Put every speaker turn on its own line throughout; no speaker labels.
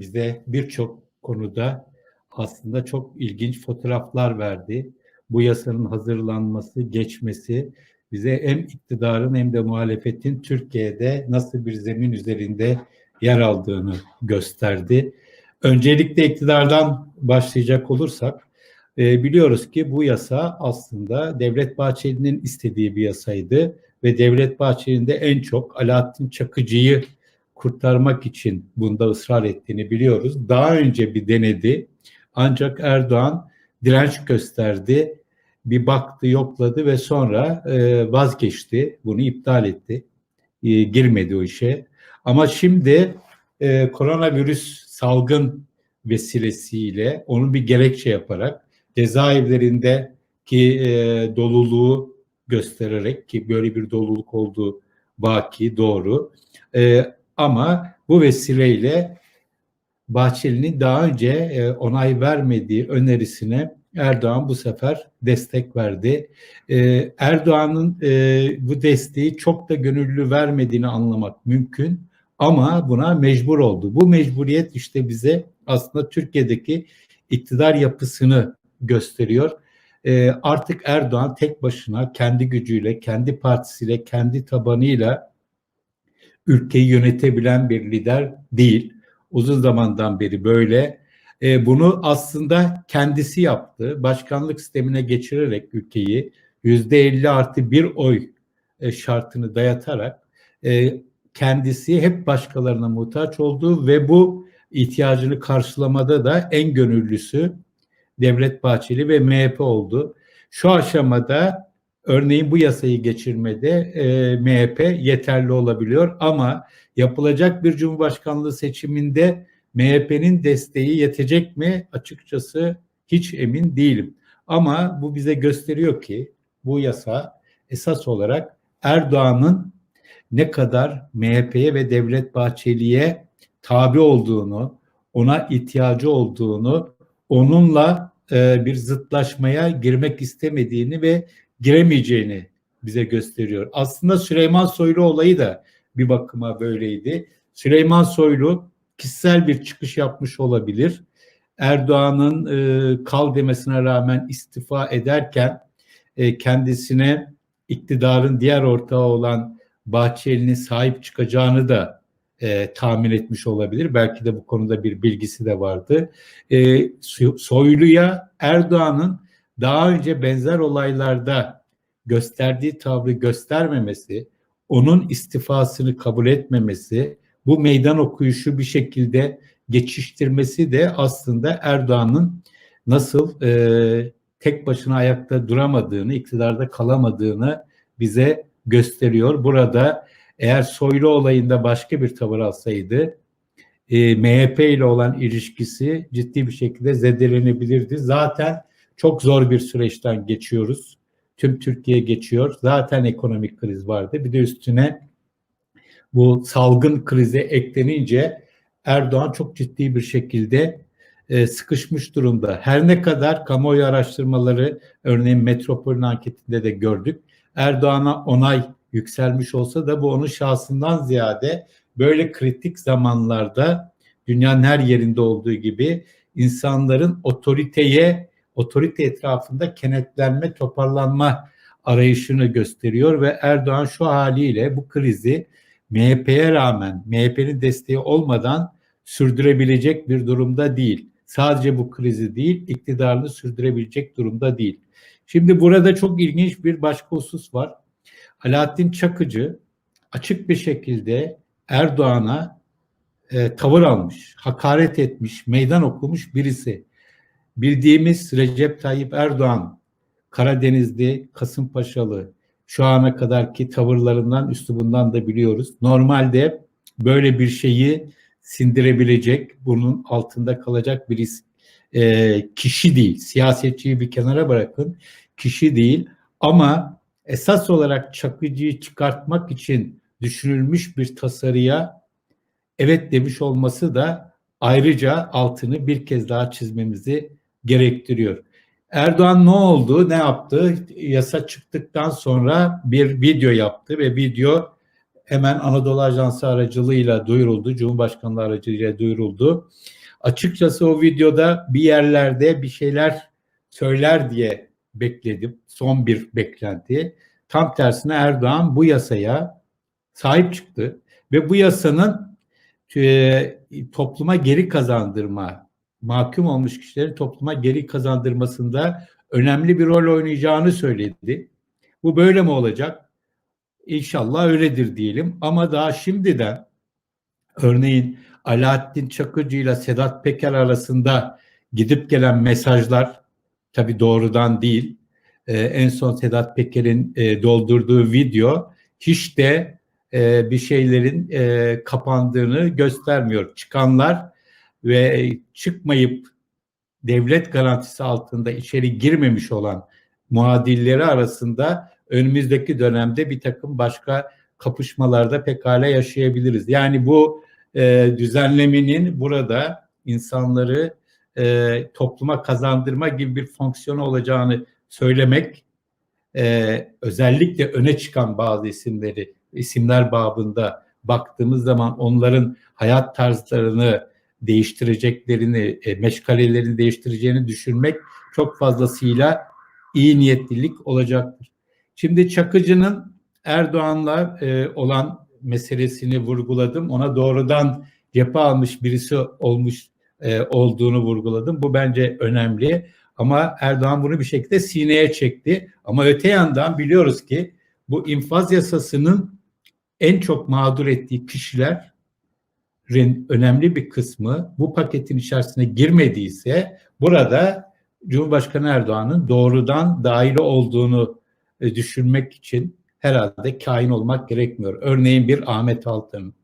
bize birçok konuda aslında çok ilginç fotoğraflar verdi. Bu yasanın hazırlanması, geçmesi bize hem iktidarın hem de muhalefetin Türkiye'de nasıl bir zemin üzerinde yer aldığını gösterdi. Öncelikle iktidardan başlayacak olursak e, biliyoruz ki bu yasa aslında Devlet Bahçeli'nin istediği bir yasaydı ve Devlet Bahçeli'nin en çok Alaaddin Çakıcı'yı kurtarmak için bunda ısrar ettiğini biliyoruz. Daha önce bir denedi ancak Erdoğan direnç gösterdi. Bir baktı, yokladı ve sonra e, vazgeçti. Bunu iptal etti. E, girmedi o işe. Ama şimdi e, koronavirüs salgın vesilesiyle onu bir gerekçe yaparak cezaevlerindeki e, doluluğu göstererek ki böyle bir doluluk olduğu baki doğru. E, ama bu vesileyle Bahçeli'nin daha önce e, onay vermediği önerisine Erdoğan bu sefer destek verdi. E, Erdoğan'ın e, bu desteği çok da gönüllü vermediğini anlamak mümkün ama buna mecbur oldu. Bu mecburiyet işte bize aslında Türkiye'deki iktidar yapısını gösteriyor. Artık Erdoğan tek başına kendi gücüyle, kendi partisiyle, kendi tabanıyla ülkeyi yönetebilen bir lider değil. Uzun zamandan beri böyle. E, bunu aslında kendisi yaptı. Başkanlık sistemine geçirerek ülkeyi yüzde elli artı bir oy e, şartını dayatarak e, kendisi hep başkalarına muhtaç oldu ve bu ihtiyacını karşılamada da en gönüllüsü Devlet Bahçeli ve MHP oldu. Şu aşamada Örneğin bu yasayı geçirmede e, MHP yeterli olabiliyor ama yapılacak bir cumhurbaşkanlığı seçiminde MHP'nin desteği yetecek mi açıkçası hiç emin değilim. Ama bu bize gösteriyor ki bu yasa esas olarak Erdoğan'ın ne kadar MHP'ye ve Devlet Bahçeli'ye tabi olduğunu, ona ihtiyacı olduğunu, onunla e, bir zıtlaşmaya girmek istemediğini ve giremeyeceğini bize gösteriyor. Aslında Süleyman Soylu olayı da bir bakıma böyleydi. Süleyman Soylu kişisel bir çıkış yapmış olabilir. Erdoğan'ın e, kal demesine rağmen istifa ederken e, kendisine iktidarın diğer ortağı olan Bahçeli'nin sahip çıkacağını da e, tahmin etmiş olabilir. Belki de bu konuda bir bilgisi de vardı. E, Soylu'ya Erdoğan'ın daha önce benzer olaylarda gösterdiği tavrı göstermemesi, onun istifasını kabul etmemesi, bu meydan okuyuşu bir şekilde geçiştirmesi de aslında Erdoğan'ın nasıl e, tek başına ayakta duramadığını, iktidarda kalamadığını bize gösteriyor. Burada eğer Soylu olayında başka bir tavır alsaydı e, MHP ile olan ilişkisi ciddi bir şekilde zedelenebilirdi. Zaten çok zor bir süreçten geçiyoruz. Tüm Türkiye geçiyor. Zaten ekonomik kriz vardı. Bir de üstüne bu salgın krize eklenince Erdoğan çok ciddi bir şekilde e, sıkışmış durumda. Her ne kadar kamuoyu araştırmaları örneğin Metropol'ün anketinde de gördük. Erdoğan'a onay yükselmiş olsa da bu onun şahsından ziyade böyle kritik zamanlarda dünyanın her yerinde olduğu gibi insanların otoriteye otorite etrafında kenetlenme, toparlanma arayışını gösteriyor ve Erdoğan şu haliyle bu krizi MHP'ye rağmen MHP'nin desteği olmadan sürdürebilecek bir durumda değil. Sadece bu krizi değil, iktidarını sürdürebilecek durumda değil. Şimdi burada çok ilginç bir başka husus var. Alaaddin Çakıcı açık bir şekilde Erdoğan'a e, tavır almış, hakaret etmiş, meydan okumuş birisi bildiğimiz Recep Tayyip Erdoğan Karadenizli, Kasımpaşalı şu ana kadarki tavırlarından, üslubundan da biliyoruz. Normalde böyle bir şeyi sindirebilecek, bunun altında kalacak bir e, kişi değil. Siyasetçiyi bir kenara bırakın, kişi değil. Ama esas olarak Çakıcı'yı çıkartmak için düşünülmüş bir tasarıya evet demiş olması da ayrıca altını bir kez daha çizmemizi gerektiriyor. Erdoğan ne oldu, ne yaptı? Yasa çıktıktan sonra bir video yaptı ve video hemen Anadolu Ajansı aracılığıyla duyuruldu. Cumhurbaşkanlığı aracılığıyla duyuruldu. Açıkçası o videoda bir yerlerde bir şeyler söyler diye bekledim. Son bir beklenti. Tam tersine Erdoğan bu yasaya sahip çıktı ve bu yasanın topluma geri kazandırma, mahkum olmuş kişilerin topluma geri kazandırmasında önemli bir rol oynayacağını söyledi. Bu böyle mi olacak? İnşallah öyledir diyelim. Ama daha şimdiden örneğin Alaaddin Çakıcı ile Sedat Peker arasında gidip gelen mesajlar tabi doğrudan değil. Ee, en son Sedat Peker'in e, doldurduğu video hiç de e, bir şeylerin e, kapandığını göstermiyor. Çıkanlar ve çıkmayıp devlet garantisi altında içeri girmemiş olan muadilleri arasında önümüzdeki dönemde bir takım başka kapışmalarda pekala yaşayabiliriz. Yani bu e, düzenlemenin burada insanları e, topluma kazandırma gibi bir fonksiyonu olacağını söylemek e, özellikle öne çıkan bazı isimleri isimler babında baktığımız zaman onların hayat tarzlarını değiştireceklerini, e, meşgalelerini değiştireceğini düşünmek çok fazlasıyla iyi niyetlilik olacaktır. Şimdi Çakıcı'nın Erdoğan'la e, olan meselesini vurguladım. Ona doğrudan cephe almış birisi olmuş e, olduğunu vurguladım. Bu bence önemli. Ama Erdoğan bunu bir şekilde sineye çekti. Ama öte yandan biliyoruz ki bu infaz yasasının en çok mağdur ettiği kişilerin önemli bir kısmı bu paketin içerisine girmediyse burada Cumhurbaşkanı Erdoğan'ın doğrudan dahil olduğunu e, düşünmek için herhalde kain olmak gerekmiyor. Örneğin bir Ahmet Altan'ın,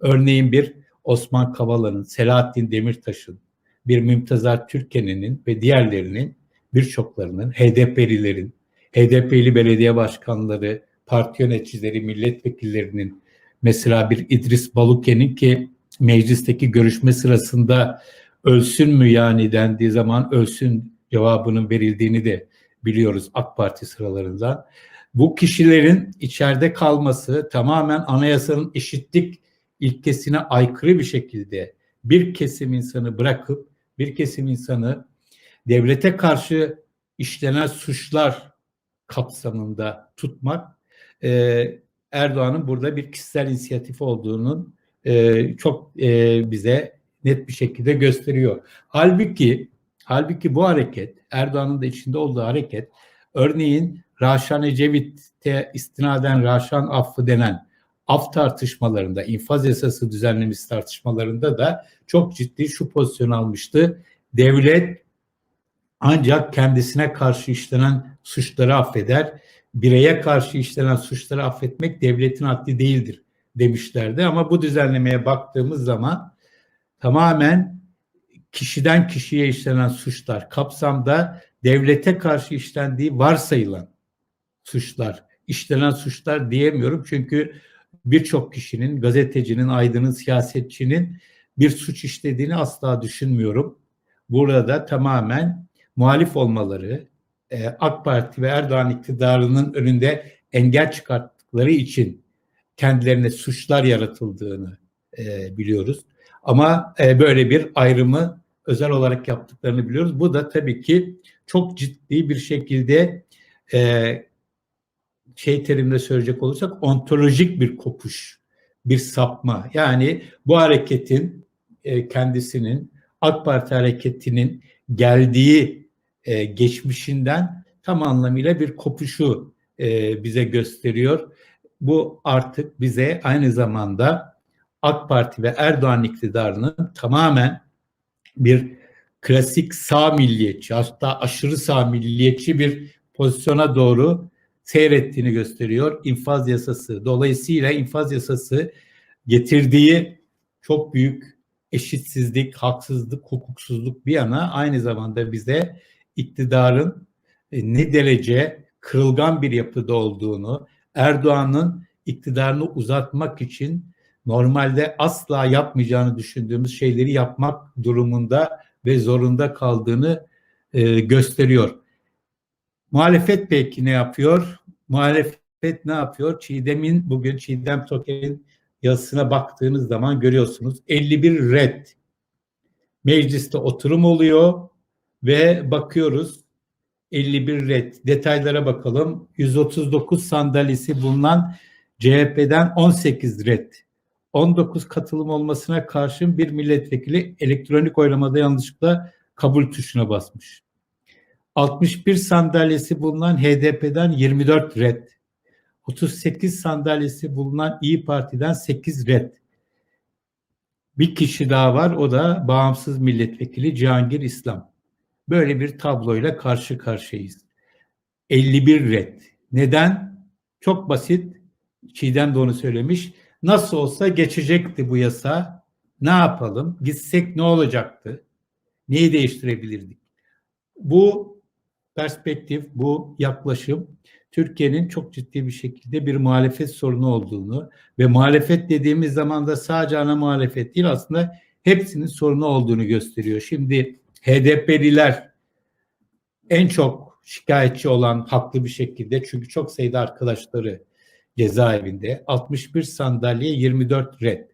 örneğin bir Osman Kavala'nın, Selahattin Demirtaş'ın, bir Mümtazar Türken'in ve diğerlerinin birçoklarının, HDP'lilerin, HDP'li belediye başkanları, parti yöneticileri, milletvekillerinin mesela bir İdris Baluke'nin ki meclisteki görüşme sırasında ölsün mü yani dendiği zaman ölsün cevabının verildiğini de biliyoruz AK Parti sıralarından. Bu kişilerin içeride kalması tamamen anayasanın eşitlik ilkesine aykırı bir şekilde bir kesim insanı bırakıp bir kesim insanı devlete karşı işlenen suçlar kapsamında tutmak e, Erdoğan'ın burada bir kişisel inisiyatif olduğunun e, çok e, bize net bir şekilde gösteriyor. Halbuki halbuki bu hareket Erdoğan'ın da içinde olduğu hareket örneğin Raşan Ecevit'te istinaden Raşan affı denen af tartışmalarında, infaz yasası düzenlemesi tartışmalarında da çok ciddi şu pozisyon almıştı. Devlet ancak kendisine karşı işlenen suçları affeder. Bireye karşı işlenen suçları affetmek devletin haddi değildir demişlerdi. Ama bu düzenlemeye baktığımız zaman tamamen kişiden kişiye işlenen suçlar kapsamda devlete karşı işlendiği varsayılan suçlar, işlenen suçlar diyemiyorum. Çünkü birçok kişinin, gazetecinin, aydının, siyasetçinin bir suç işlediğini asla düşünmüyorum. Burada tamamen muhalif olmaları, e, AK Parti ve Erdoğan iktidarının önünde engel çıkarttıkları için kendilerine suçlar yaratıldığını e, biliyoruz. Ama e, böyle bir ayrımı özel olarak yaptıklarını biliyoruz. Bu da tabii ki çok ciddi bir şekilde e, şey terimle söyleyecek olursak ontolojik bir kopuş, bir sapma. Yani bu hareketin e, kendisinin AK Parti hareketinin geldiği e, geçmişinden tam anlamıyla bir kopuşu e, bize gösteriyor. Bu artık bize aynı zamanda AK Parti ve Erdoğan iktidarının tamamen bir klasik sağ milliyetçi hatta aşırı sağ milliyetçi bir pozisyona doğru seyrettiğini gösteriyor infaz yasası. Dolayısıyla infaz yasası getirdiği çok büyük eşitsizlik, haksızlık, hukuksuzluk bir yana aynı zamanda bize iktidarın e, ne derece kırılgan bir yapıda olduğunu, Erdoğan'ın iktidarını uzatmak için normalde asla yapmayacağını düşündüğümüz şeyleri yapmak durumunda ve zorunda kaldığını e, gösteriyor. Muhalefet peki ne yapıyor? Muhalefet ne yapıyor? Çiğdem'in bugün Çiğdem Toker'in yazısına baktığınız zaman görüyorsunuz 51 red. Mecliste oturum oluyor ve bakıyoruz 51 red. Detaylara bakalım. 139 sandalyesi bulunan CHP'den 18 red. 19 katılım olmasına karşın bir milletvekili elektronik oylamada yanlışlıkla kabul tuşuna basmış. 61 sandalyesi bulunan HDP'den 24 red. 38 sandalyesi bulunan İyi Parti'den 8 red. Bir kişi daha var o da bağımsız milletvekili Cihangir İslam. Böyle bir tabloyla karşı karşıyayız. 51 red. Neden? Çok basit. Çiğdem de onu söylemiş. Nasıl olsa geçecekti bu yasa. Ne yapalım? Gitsek ne olacaktı? Neyi değiştirebilirdik? Bu perspektif, bu yaklaşım Türkiye'nin çok ciddi bir şekilde bir muhalefet sorunu olduğunu ve muhalefet dediğimiz zaman da sadece ana muhalefet değil aslında hepsinin sorunu olduğunu gösteriyor. Şimdi HDP'liler en çok şikayetçi olan haklı bir şekilde çünkü çok sayıda arkadaşları cezaevinde 61 sandalye 24 red.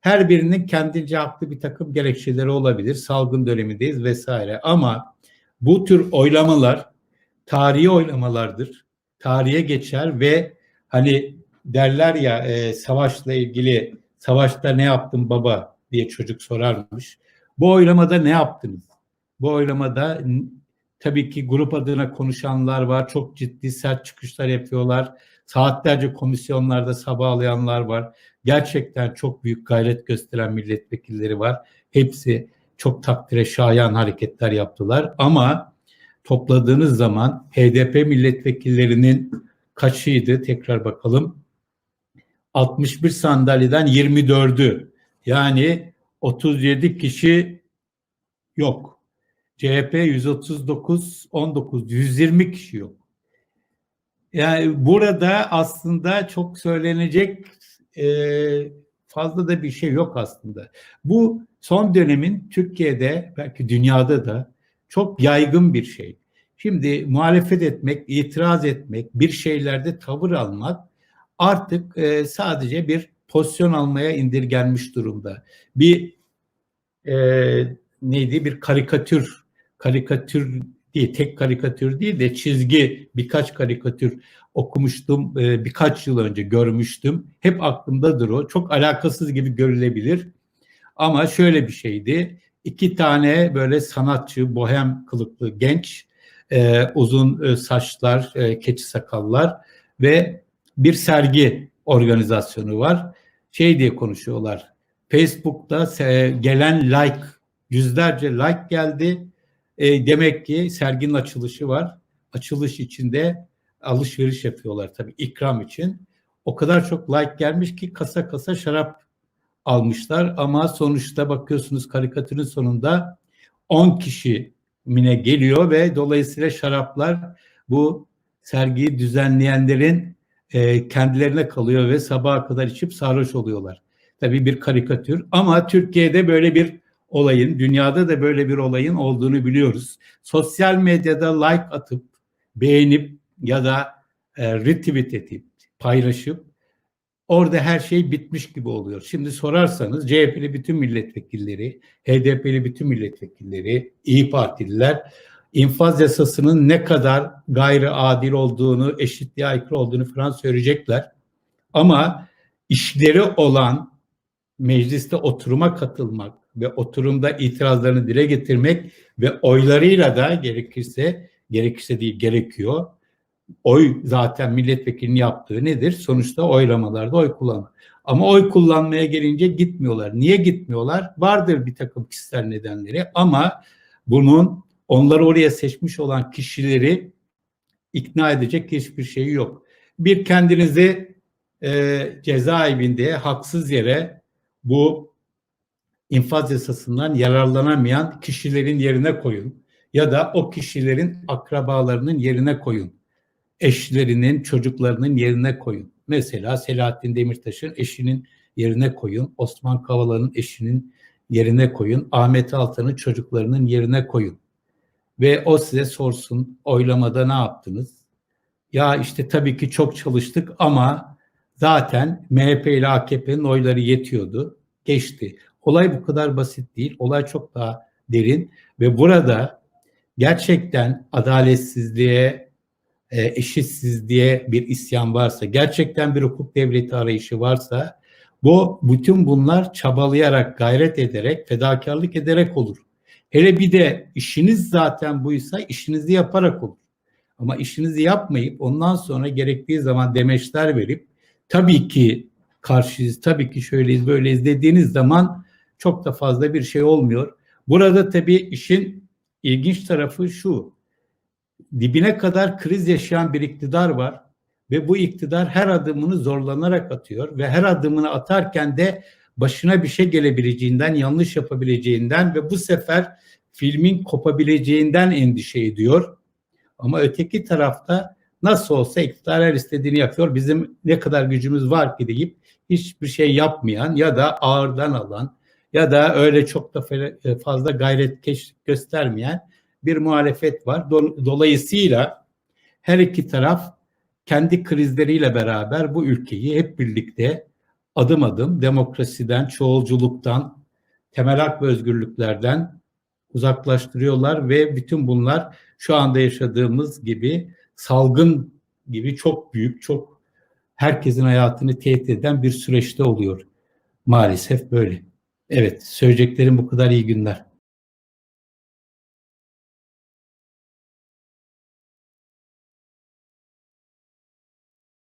Her birinin kendince haklı bir takım gerekçeleri olabilir. Salgın dönemindeyiz vesaire ama bu tür oylamalar tarihi oylamalardır. Tarihe geçer ve hani derler ya e, savaşla ilgili savaşta ne yaptın baba diye çocuk sorarmış. Bu oylamada ne yaptınız? Bu oylamada tabii ki grup adına konuşanlar var. Çok ciddi sert çıkışlar yapıyorlar. Saatlerce komisyonlarda sabahlayanlar var. Gerçekten çok büyük gayret gösteren milletvekilleri var. Hepsi çok takdire şayan hareketler yaptılar. Ama topladığınız zaman HDP milletvekillerinin kaçıydı? Tekrar bakalım. 61 sandalyeden 24'ü. Yani 37 kişi yok. CHP 139, 19, 120 kişi yok. Yani burada aslında çok söylenecek e, fazla da bir şey yok aslında. Bu son dönemin Türkiye'de belki dünyada da çok yaygın bir şey. Şimdi muhalefet etmek, itiraz etmek, bir şeylerde tavır almak artık e, sadece bir pozisyon almaya indirgenmiş durumda. Bir e, neydi bir karikatür, karikatür değil, tek karikatür değil de çizgi birkaç karikatür okumuştum e, birkaç yıl önce görmüştüm. Hep aklımdadır o. Çok alakasız gibi görülebilir. Ama şöyle bir şeydi. İki tane böyle sanatçı, bohem kılıklı genç, e, uzun e, saçlar, keçi sakallar ve bir sergi organizasyonu var. Şey diye konuşuyorlar. Facebook'ta gelen like, yüzlerce like geldi. E, demek ki serginin açılışı var. Açılış içinde alışveriş yapıyorlar tabii ikram için. O kadar çok like gelmiş ki kasa kasa şarap almışlar ama sonuçta bakıyorsunuz karikatürün sonunda 10 kişi mine geliyor ve dolayısıyla şaraplar bu sergiyi düzenleyenlerin e, kendilerine kalıyor ve sabaha kadar içip sarhoş oluyorlar. Tabii bir karikatür ama Türkiye'de böyle bir olayın, dünyada da böyle bir olayın olduğunu biliyoruz. Sosyal medyada like atıp, beğenip ya da e, retweet edip, paylaşıp orada her şey bitmiş gibi oluyor. Şimdi sorarsanız CHP'li bütün milletvekilleri, HDP'li bütün milletvekilleri, İyi Partililer infaz yasasının ne kadar gayri adil olduğunu, eşitliğe aykırı olduğunu falan söyleyecekler. Ama işleri olan mecliste oturuma katılmak ve oturumda itirazlarını dile getirmek ve oylarıyla da gerekirse gerekirse değil gerekiyor oy zaten milletvekilinin yaptığı nedir? Sonuçta oylamalarda oy kullanmak. Ama oy kullanmaya gelince gitmiyorlar. Niye gitmiyorlar? Vardır bir takım kişisel nedenleri ama bunun onları oraya seçmiş olan kişileri ikna edecek hiçbir şeyi yok. Bir kendinizi e, cezaevinde haksız yere bu infaz yasasından yararlanamayan kişilerin yerine koyun ya da o kişilerin akrabalarının yerine koyun eşlerinin, çocuklarının yerine koyun. Mesela Selahattin Demirtaş'ın eşinin yerine koyun. Osman Kavala'nın eşinin yerine koyun. Ahmet Altan'ın çocuklarının yerine koyun. Ve o size sorsun oylamada ne yaptınız? ya işte tabii ki çok çalıştık ama zaten MHP ile AKP'nin oyları yetiyordu. Geçti. Olay bu kadar basit değil. Olay çok daha derin ve burada gerçekten adaletsizliğe, e, eşitsizliğe bir isyan varsa, gerçekten bir hukuk devleti arayışı varsa bu bütün bunlar çabalayarak, gayret ederek, fedakarlık ederek olur. Hele bir de işiniz zaten buysa işinizi yaparak olur. Ama işinizi yapmayıp ondan sonra gerektiği zaman demeçler verip tabii ki karşıyız, tabii ki şöyleyiz, böyleyiz dediğiniz zaman çok da fazla bir şey olmuyor. Burada tabii işin ilginç tarafı şu. Dibine kadar kriz yaşayan bir iktidar var ve bu iktidar her adımını zorlanarak atıyor ve her adımını atarken de başına bir şey gelebileceğinden, yanlış yapabileceğinden ve bu sefer filmin kopabileceğinden endişe ediyor. Ama öteki tarafta nasıl olsa iktidar her istediğini yapıyor. Bizim ne kadar gücümüz var ki deyip hiçbir şey yapmayan ya da ağırdan alan ya da öyle çok da fazla gayret göstermeyen bir muhalefet var. Dolayısıyla her iki taraf kendi krizleriyle beraber bu ülkeyi hep birlikte adım adım demokrasiden, çoğulculuktan, temel hak ve özgürlüklerden uzaklaştırıyorlar ve bütün bunlar şu anda yaşadığımız gibi salgın gibi çok büyük, çok herkesin hayatını tehdit eden bir süreçte oluyor. Maalesef böyle. Evet, söyleyeceklerim bu kadar iyi günler.